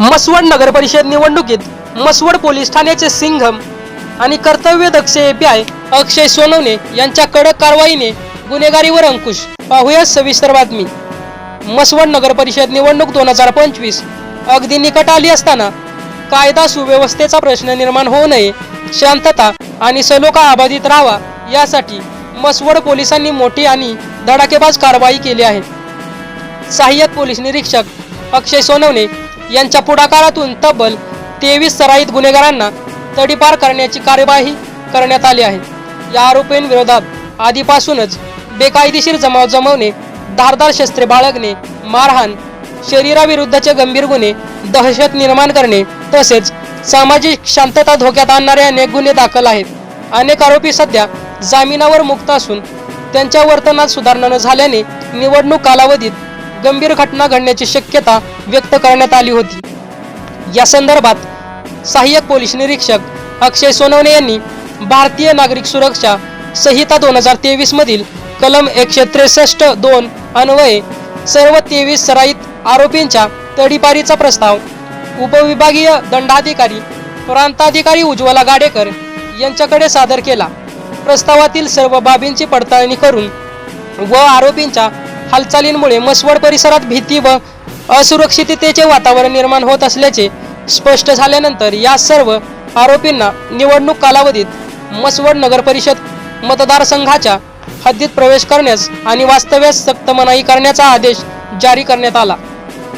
मसवड नगर परिषद निवडणुकीत मसवड पोलीस ठाण्याचे सिंघम आणि कर्तव्यदक्ष एपीआय अक्षय सोनवणे यांच्या कडक कारवाईने गुन्हेगारीवर अंकुश. पाहूया सविस्तर बातमी. मसवड नगर परिषद निवडणूक दोन हजार पंचवीस अगदी निकट आली असताना कायदा सुव्यवस्थेचा प्रश्न निर्माण होऊ नये शांतता आणि सलोखा अबाधित राहावा यासाठी मसवड पोलिसांनी मोठी आणि धडाकेबाज कारवाई केली आहे. सहाय्यक पोलीस निरीक्षक अक्षय सोनवणे यांच्या पुढाकारातून तब्बल तेवीस सराईत गुन्हेगारांना तडीपार करण्याची कार्यवाही करण्यात आली आहे. या आरोपींविरोधात आधीपासूनच बेकायदेशीर जमाव जमवणे धारदार शस्त्रे बाळगणे मारहाण शरीराविरुद्धचे गंभीर गुन्हे दहशत निर्माण करणे तसेच सामाजिक शांतता धोक्यात आणणारे अनेक गुन्हे दाखल आहेत. अनेक आरोपी सध्या जामिनावर मुक्त असून त्यांच्या वर्तनात सुधारणा न झाल्याने निवडणूक कालावधीत गंभीर घटना घडण्याची शक्यता व्यक्त करण्यात आली होती. या संदर्भात सहाय्यक पोलीस निरीक्षक अक्षय सोनवणे यांनी भारतीय नागरिक सुरक्षा संहिता दोन हजार तेवीस मधील कलम एकशे त्रेसष्ट दोन अन्वये सर्व तेवीस सराईत आरोपींच्या तडीपारीचा प्रस्ताव उपविभागीय दंडाधिकारी प्रांताधिकारी उज्ज्वला गाडेकर यांच्याकडे सादर केला. प्रस्तावातील सर्व बाबींची पडताळणी करून व आरोपींच्या हालचालींमुळे मसवड परिसरात भीती व असुरक्षिततेचे वातावरण निर्माण होत असल्याचे स्पष्ट झाल्यानंतर या सर्व आरोपींना निवडणूक कालावधीत मसवड नगर परिषद मतदारसंघाच्या हद्दीत प्रवेश करण्यास आणि वास्तव्यास सक्त मनाई करण्याचा आदेश जारी करण्यात आला.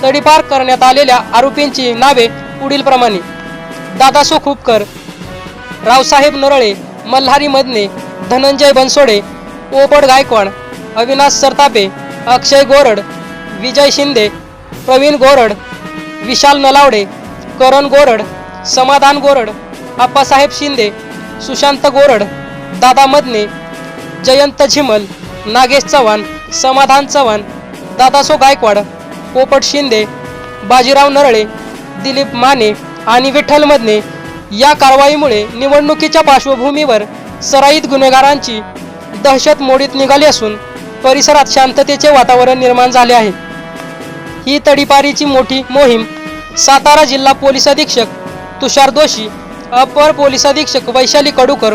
तडीपार करण्यात आलेल्या आरोपींची नावे पुढीलप्रमाणे दादा खूपकर रावसाहेब नरळे मल्हारी मदने धनंजय बनसोडे पोपट गायकवाड अविनाश सरतापे अक्षय गोरड विजय शिंदे प्रवीण गोरड विशाल नलावडे करण गोरड समाधान गोरड आप्पासाहेब शिंदे सुशांत गोरड दादा मदने जयंत झिमल नागेश चव्हाण समाधान चव्हाण दादासो गायकवाड पोपट शिंदे बाजीराव नरळे दिलीप माने आणि विठ्ठल मदने या कारवाईमुळे निवडणुकीच्या पार्श्वभूमीवर सराईत गुन्हेगारांची दहशत मोडीत निघाली असून परिसरात शांततेचे वातावरण निर्माण झाले आहे. ही तडीपारीची मोठी मोहीम सातारा जिल्हा पोलीस अधीक्षक तुषार दोशी अपर पोलीस अधीक्षक वैशाली कडूकर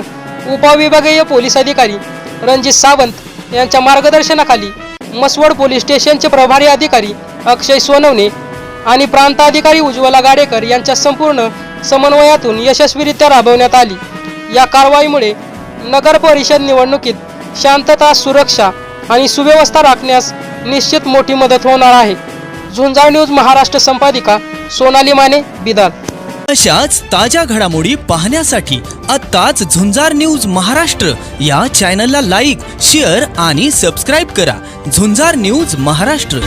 उपविभागीय पोलीस अधिकारी रणजित सावंत यांच्या मार्गदर्शनाखाली मसवड पोलीस स्टेशनचे प्रभारी अधिकारी अक्षय सोनवणे आणि प्रांताधिकारी उज्ज्वला गाडेकर यांच्या संपूर्ण समन्वयातून यशस्वीरित्या राबवण्यात आली. या कारवाईमुळे नगर परिषद निवडणुकीत शांतता सुरक्षा आणि सुव्यवस्था राखण्यास निश्चित मोठी मदत होणार आहे. झुंजार न्यूज महाराष्ट्र संपादिका सोनाली माने बिदाल. अशाच ताज्या घडामोडी पाहण्यासाठी आत्ताच झुंजार न्यूज महाराष्ट्र या चॅनलला लाईक शेअर आणि सबस्क्राईब करा. झुंजार न्यूज महाराष्ट्र.